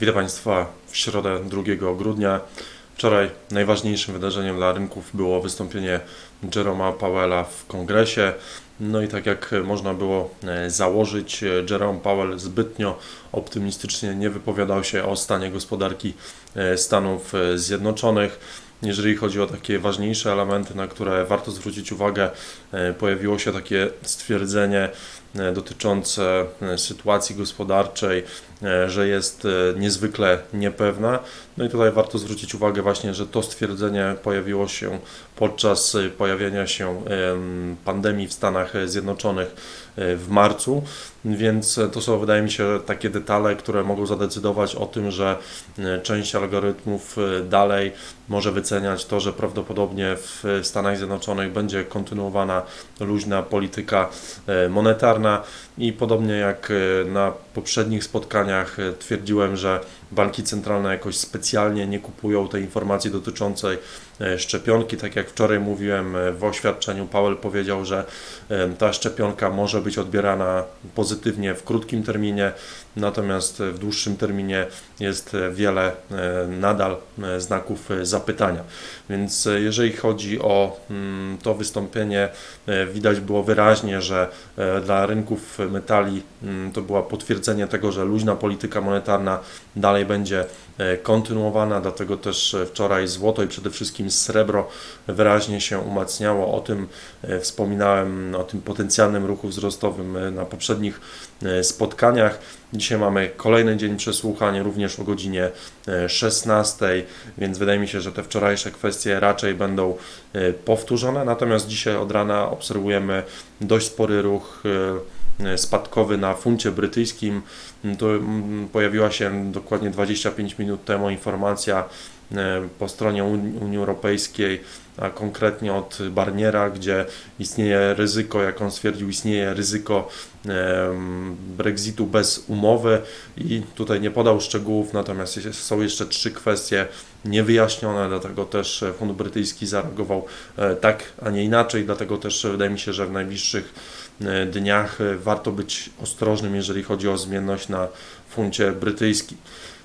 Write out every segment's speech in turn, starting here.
Witam Państwa w środę 2 grudnia. Wczoraj najważniejszym wydarzeniem dla rynków było wystąpienie Jeroma Powella w kongresie. No i tak jak można było e, założyć, e, Jerome Powell zbytnio optymistycznie nie wypowiadał się o stanie gospodarki e, Stanów Zjednoczonych. Jeżeli chodzi o takie ważniejsze elementy, na które warto zwrócić uwagę, e, pojawiło się takie stwierdzenie e, dotyczące e, sytuacji gospodarczej, że jest niezwykle niepewna. No i tutaj warto zwrócić uwagę właśnie, że to stwierdzenie pojawiło się podczas pojawienia się em, pandemii w Stanach Zjednoczonych w marcu, więc to są wydaje mi się takie detale, które mogą zadecydować o tym, że część algorytmów dalej może wyceniać to, że prawdopodobnie w Stanach Zjednoczonych będzie kontynuowana luźna polityka e, monetarna. I podobnie jak e, na poprzednich spotkaniach e, twierdziłem, że banki centralne jakoś specjalnie nie kupują tej informacji dotyczącej szczepionki. Tak jak wczoraj mówiłem e, w oświadczeniu, Powell powiedział, że e, ta szczepionka może być odbierana pozytywnie w krótkim terminie, natomiast w dłuższym terminie jest e, wiele e, nadal e, znaków e, zapytania. Więc e, jeżeli chodzi o mm, to wystąpienie, e, widać było wyraźnie, że e, dla rynków metali mm, to było potwierdzenie tego, że luźna polityka monetarna dalej będzie e, kontynuowana, dlatego też e, wczoraj złoto i przede wszystkim srebro wyraźnie się umacniało. O tym e, wspominałem, o tym potencjalnym ruchu wzrostowym e, na poprzednich e, spotkaniach. Dzisiaj mamy kolejny dzień przesłuchań, również o godzinie e, 16, więc wydaje mi się, że te wczorajsze kwestie raczej będą powtórzone. Natomiast dzisiaj od rana obserwujemy dość spory ruch spadkowy na funcie brytyjskim. To mm, pojawiła się dokładnie 25 minut temu informacja po stronie Uni- Unii Europejskiej, a konkretnie od Barniera, gdzie istnieje ryzyko, jak on stwierdził, istnieje ryzyko em, Brexitu bez umowy i tutaj nie podał szczegółów, natomiast są jeszcze trzy kwestie niewyjaśnione, dlatego też e, Fundusz Brytyjski zareagował e, tak, a nie inaczej, dlatego też e, wydaje mi się, że w najbliższych e, dniach e, warto być ostrożnym, jeżeli chodzi o zmienność na funcie brytyjskim.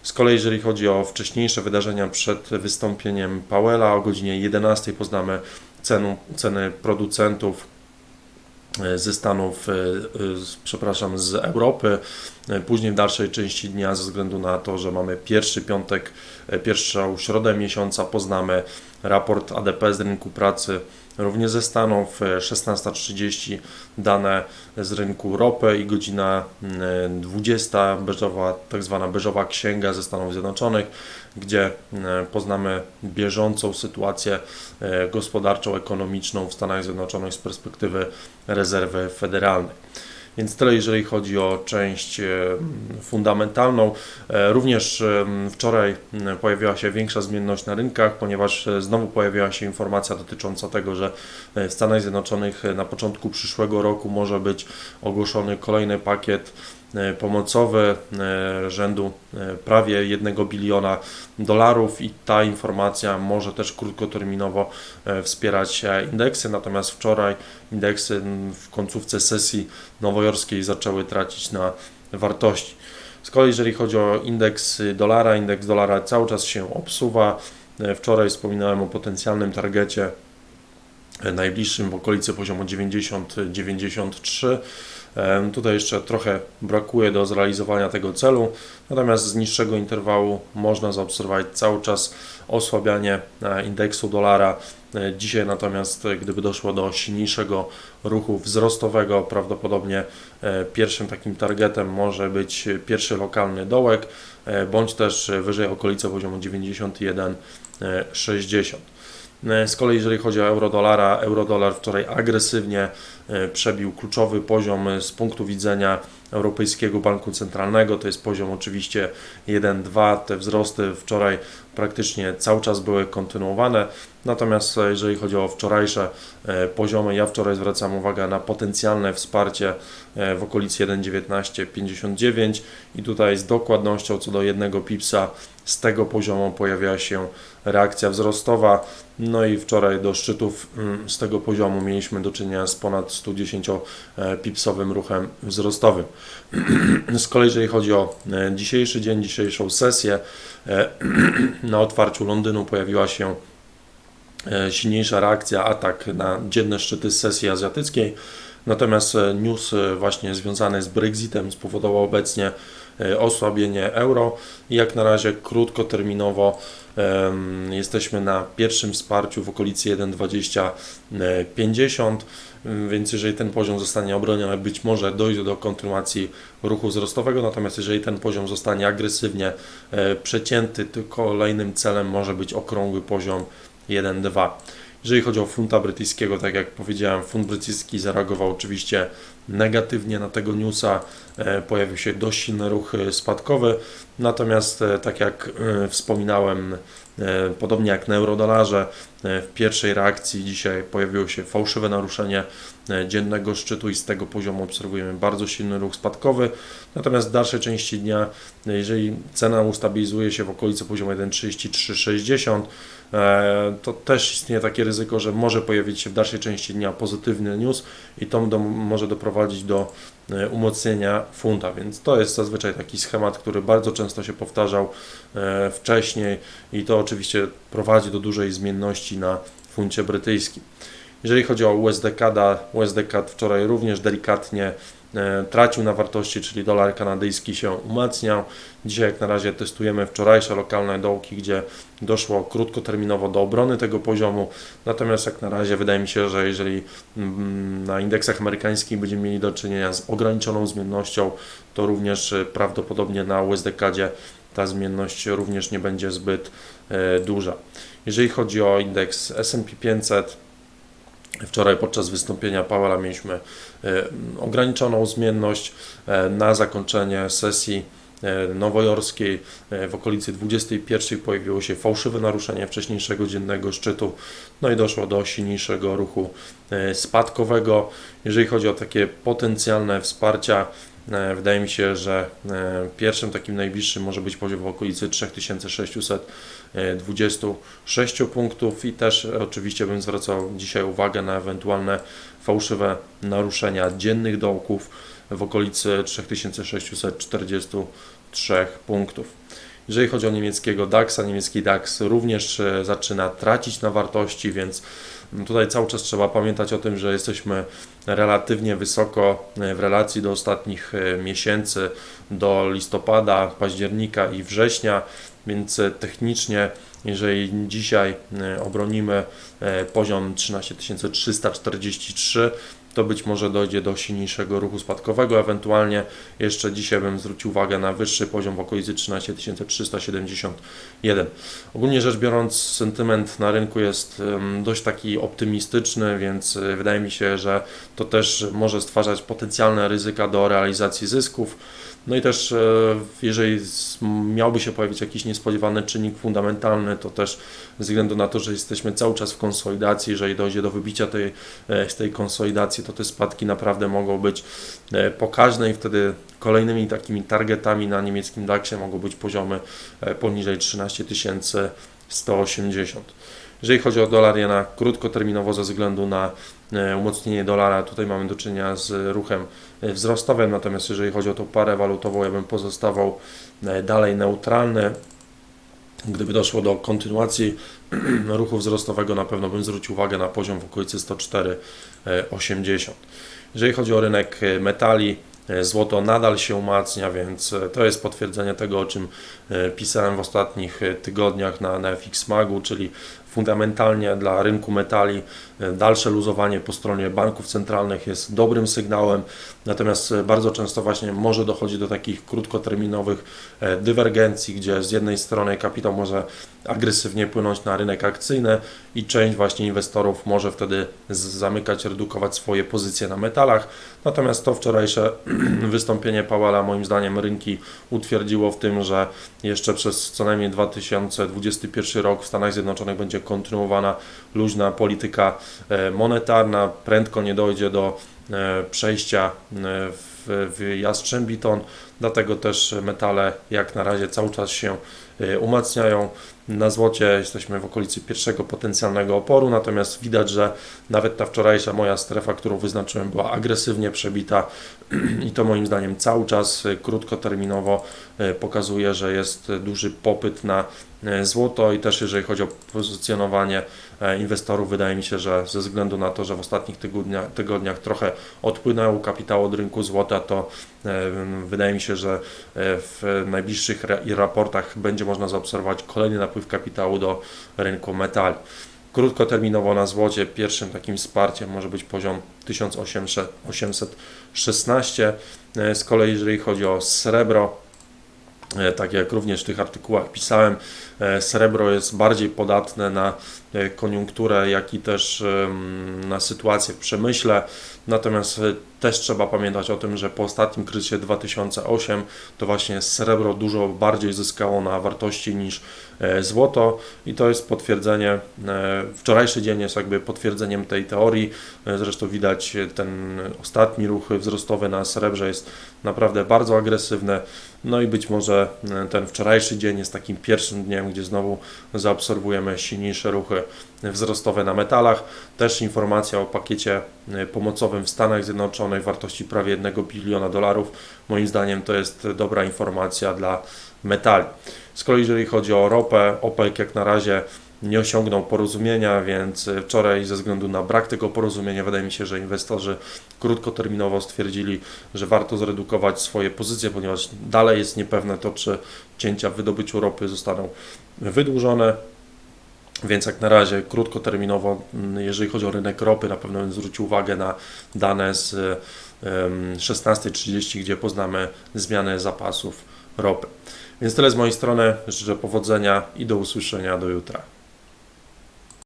Z kolei, jeżeli chodzi o wcześniejsze wydarzenia przed wystąpieniem Powella, o godzinie 11 poznamy cenu, ceny producentów e, ze Stanów, e, e, przepraszam, z Europy. Później w dalszej części dnia, ze względu na to, że mamy pierwszy piątek, pierwszą środę miesiąca, poznamy raport ADP z rynku pracy, również ze Stanów, e, 16.30 dane z rynku ropy i godzina mm, 20 beżowa, tak zwana beżowa księga ze Stanów Zjednoczonych, gdzie mm, poznamy bieżącą sytuację e, gospodarczą, ekonomiczną w Stanach Zjednoczonych z perspektywy rezerwy federalnej. Więc tyle, jeżeli chodzi o część e, fundamentalną. E, Również e, wczoraj pojawiła się większa zmienność na rynkach, ponieważ znowu pojawiła się informacja dotycząca tego, że w Stanach Zjednoczonych na początku przyszłego roku może być ogłoszony kolejny pakiet e, pomocowy e, rzędu e, prawie 1 biliona dolarów i ta informacja może też krótkoterminowo wspierać indeksy, natomiast wczoraj indeksy w końcówce sesji nowojorskiej zaczęły tracić na wartości. Z kolei jeżeli chodzi o indeks dolara, indeks dolara cały czas się obsuwa. Wczoraj wspominałem o potencjalnym targecie najbliższym w okolicy poziomu 90-93. Tutaj jeszcze trochę brakuje do zrealizowania tego celu, natomiast z niższego interwału można zaobserwować cały czas osłabianie e, indeksu dolara. E, Dzisiaj natomiast, e, gdyby doszło do silniejszego ruchu wzrostowego, prawdopodobnie pierwszym takim targetem może być pierwszy lokalny dołek, bądź też wyżej okolice poziomu 91,60. E, Z kolei jeżeli chodzi o euro-dolara, euro-dolar wczoraj agresywnie e, przebił kluczowy poziom e, z punktu widzenia Europejskiego Banku Centralnego, to jest poziom oczywiście 1-2, te wzrosty wczoraj praktycznie cały czas były kontynuowane, natomiast e, jeżeli chodzi o wczorajsze e, poziomy, ja wczoraj zwracam uwagę na potencjalne wsparcie e, w okolicy 1,1959 i tutaj z dokładnością co do jednego pipsa z tego poziomu pojawiała się reakcja wzrostowa. No i wczoraj do szczytów mm, z tego poziomu mieliśmy do czynienia z ponad 110 pipsowym ruchem wzrostowym. Z kolei jeżeli chodzi o dzisiejszy dzień, dzisiejszą sesję, na otwarciu Londynu pojawiła się silniejsza reakcja, atak na dzienne szczyty sesji azjatyckiej. Natomiast e, news e, właśnie związany z Brexitem spowodował obecnie e, osłabienie euro. I jak na razie krótkoterminowo jesteśmy na pierwszym wsparciu w okolicy 1,2050, em, więc jeżeli ten poziom zostanie obroniony, być może dojdzie do kontynuacji ruchu wzrostowego, natomiast jeżeli ten poziom zostanie agresywnie e, przecięty, to kolejnym celem może być okrągły poziom 1,2. Jeżeli chodzi o funta brytyjskiego, tak jak powiedziałem, funt brytyjski zareagował oczywiście negatywnie na tego newsa, e, pojawił się dość silny ruch e, spadkowy, natomiast e, tak jak wspominałem, podobnie jak na eurodolarze, w pierwszej reakcji dzisiaj pojawiło się fałszywe naruszenie e, dziennego szczytu i z tego poziomu obserwujemy bardzo silny ruch spadkowy, natomiast w dalszej części dnia, e, jeżeli cena ustabilizuje się w okolicy poziomu 1,3360, e, to też istnieje takie ryzyko, że może pojawić się w dalszej części dnia pozytywny news i to do, może doprowadzić do e, umocnienia funta, więc to jest zazwyczaj taki schemat, który bardzo często się powtarzał e, wcześniej i to oczywiście prowadzi do dużej zmienności na funcie brytyjskim. Jeżeli chodzi o USD CAD, USD wczoraj również delikatnie e, tracił na wartości, czyli dolar kanadyjski się umacniał. Dzisiaj jak na razie testujemy wczorajsze lokalne dołki, gdzie doszło krótkoterminowo do obrony tego poziomu. Natomiast jak na razie wydaje mi się, że jeżeli mm, na indeksach amerykańskich będziemy mieli do czynienia z ograniczoną zmiennością, to również e, prawdopodobnie na USD-kadzie ta zmienność również nie będzie zbyt e, duża. Jeżeli chodzi o indeks S&P 500, Wczoraj podczas wystąpienia Powella mieliśmy e, ograniczoną zmienność e, na zakończenie sesji nowojorskiej w okolicy 21 pojawiło się fałszywe naruszenie wcześniejszego dziennego szczytu, no i doszło do silniejszego ruchu spadkowego. Jeżeli chodzi o takie potencjalne wsparcia, wydaje mi się, że e, pierwszym takim najbliższym może być poziom w okolicy 3626 punktów i też e, oczywiście bym zwracał dzisiaj uwagę na ewentualne fałszywe naruszenia dziennych dołków w okolicy 3643 punktów. Jeżeli chodzi o niemieckiego DAX-a, niemiecki DAX również e, zaczyna tracić na wartości, więc tutaj cały czas trzeba pamiętać o tym, że jesteśmy relatywnie wysoko e, w relacji do ostatnich e, miesięcy, do listopada, października i września, więc technicznie, jeżeli dzisiaj obronimy poziom 13343, to być może dojdzie do silniejszego ruchu spadkowego. Ewentualnie jeszcze dzisiaj bym zwrócił uwagę na wyższy poziom w okolicy 13371. Ogólnie rzecz biorąc, sentyment na rynku jest dość taki optymistyczny, więc e, wydaje mi się, że to też może stwarzać potencjalne ryzyka do realizacji zysków. No i też e, jeżeli miałby się pojawić jakiś niespodziewany czynnik fundamentalny, to też ze względu na to, że jesteśmy cały czas w konsolidacji, jeżeli dojdzie do wybicia tej, e, z tej konsolidacji, to te spadki naprawdę mogą być e, pokaźne i wtedy kolejnymi takimi targetami na niemieckim DAX-ie mogą być poziomy poniżej 13 180. Jeżeli chodzi o dolar jena krótkoterminowo ze względu na e, umocnienie dolara, tutaj mamy do czynienia z ruchem e, wzrostowym, natomiast jeżeli chodzi o tą parę walutową, ja bym pozostawał e, dalej neutralny. Gdyby doszło do kontynuacji ruchu wzrostowego, na pewno bym zwrócił uwagę na poziom w okolicy 104,80. Jeżeli chodzi o rynek metali, złoto nadal się umacnia, więc e, to jest potwierdzenie tego, o czym e, pisałem w ostatnich e, tygodniach na, na FX Magu, czyli fundamentalnie dla rynku metali e, dalsze luzowanie po stronie banków centralnych jest dobrym sygnałem, natomiast e, bardzo często właśnie może dochodzi do takich krótkoterminowych e, dywergencji, gdzie z jednej strony kapitał może agresywnie płynąć na rynek akcyjny i część właśnie inwestorów może wtedy zamykać, redukować swoje pozycje na metalach. Natomiast to wczorajsze wystąpienie Powella moim zdaniem rynki utwierdziło w tym, że jeszcze przez co najmniej 2021 rok w Stanach Zjednoczonych będzie kontynuowana luźna polityka e, monetarna. Prędko nie dojdzie do e, przejścia e, w, w dlatego też metale jak na razie cały czas się umacniają. Na złocie jesteśmy w okolicy pierwszego potencjalnego oporu, natomiast widać, że nawet ta wczorajsza moja strefa, którą wyznaczyłem, była agresywnie przebita i to moim zdaniem cały czas krótkoterminowo pokazuje, że jest duży popyt na złoto i też jeżeli chodzi o pozycjonowanie e, inwestorów, wydaje mi się, że ze względu na to, że w ostatnich tygodniach, tygodniach trochę odpłynął kapitał od rynku złota, to e, wydaje mi się, że e, w najbliższych ra- raportach będzie można zaobserwować kolejny napływ kapitału do rynku metali. Krótkoterminowo na złocie pierwszym takim wsparciem może być poziom 1816. E, Z kolei jeżeli chodzi o srebro, e, tak jak również w tych artykułach pisałem, e, srebro jest bardziej podatne na e, koniunkturę, jak i też na sytuację w przemyśle. Natomiast e, też trzeba pamiętać o tym, że po ostatnim kryzysie 2008 to właśnie srebro dużo bardziej zyskało na wartości niż e, złoto i to jest potwierdzenie, e, wczorajszy dzień jest jakby potwierdzeniem tej teorii, zresztą widać ten ostatni ruch wzrostowy na srebrze jest naprawdę bardzo agresywny, no i być może ten wczorajszy dzień jest takim pierwszym dniem, gdzie znowu zaobserwujemy silniejsze ruchy wzrostowe na metalach. Też informacja o pakiecie e, pomocowym w Stanach Zjednoczonych wartości prawie 1 biliona dolarów. Moim zdaniem to jest dobra informacja dla metali. Z kolei jeżeli chodzi o ropę, OPEC jak na razie nie osiągnął porozumienia, więc wczoraj ze względu na brak tego porozumienia wydaje mi się, że inwestorzy krótkoterminowo stwierdzili, że warto zredukować swoje pozycje, ponieważ dalej jest niepewne to, czy cięcia w wydobyciu ropy zostaną wydłużone. Więc jak na razie krótkoterminowo, mm, jeżeli chodzi o rynek ropy, na pewno zwrócił uwagę na dane z em, 16.30, gdzie poznamy zmianę zapasów ropy. Więc tyle z mojej strony. Życzę powodzenia i do usłyszenia do jutra.